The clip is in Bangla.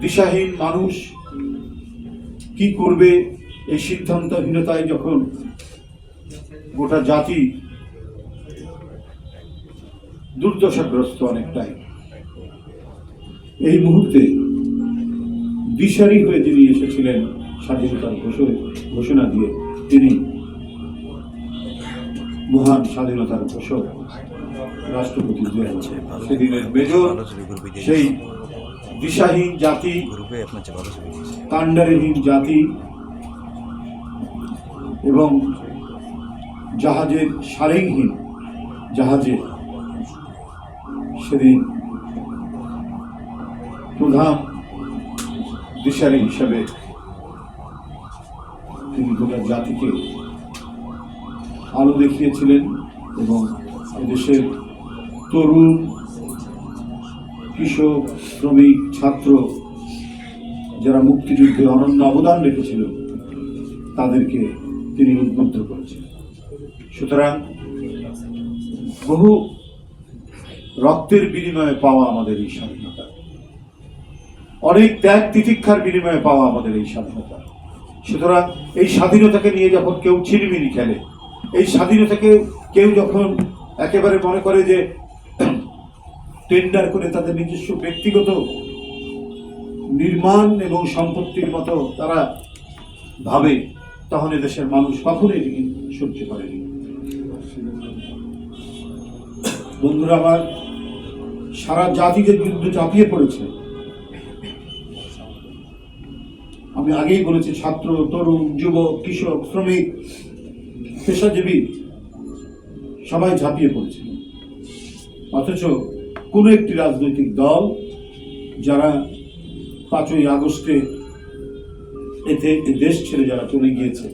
দিশাহীন মানুষ কি করবে এই সিদ্ধান্তহীনতায় যখন গোটা জাতি দুর্দশাগ্রস্ত অনেকটাই? এই মুহূর্তে দিশারি হয়ে যিনি এসেছিলেন স্বাধীনতার ঘোষ- ঘোষণা দিয়ে তিনি মহান স্বাধীনতার ঘোষক রাষ্ট্রপতি সেদিনের মেজর সেই দিশাহীন জাতি কাণ্ডারহীন জাতি এবং জাহাজের সারেংহীন জাহাজে সেদিন প্রধান দিশারি হিসাবে তিনি গোটা জাতিকে আলো দেখিয়েছিলেন এবং এদেশের তরুণ কৃষক, শ্রমিক, ছাত্র যারা মুক্তিযুদ্ধে অনন্য অবদান রেখেছিল, তাদেরকে তিনি উদ্বুদ্ধ করেছেন। সুতরাং বহু রক্তের বিনিময়ে পাওয়া আমাদের এই স্বাধীনতা, অনেক ত্যাগ তিতিক্ষার বিনিময়ে পাওয়া আমাদের এই স্বাধীনতা। সুতরাং এই স্বাধীনতাকে নিয়ে যখন কেউ ছিনিমিনি খেলে, এই স্বাধীনতাকে কেউ যখন একেবারে মনে করে যে টেন্ডার করে তাদের নিজস্ব ব্যক্তিগত নির্মাণ এবং সম্পত্তির মতো তারা ভাবে তখন দেশের মানুষ কখনোই এটিকে সহ্য করেনি। বন্ধুরা, আমার সারা জাতি যে যুদ্ধ চাপিয়ে পড়েছে। আমি আগেই বলেছি, ছাত্র, তরুণ, যুবক, কৃষক, শ্রমিক, পেশাজীবী, সবাই ঝাঁপিয়ে পড়েছে। অথচ কোনো একটি রাজনৈতিক দল যারা পাঁচই আগস্টে এতে দেশ ছেড়ে যারা চলে গিয়েছে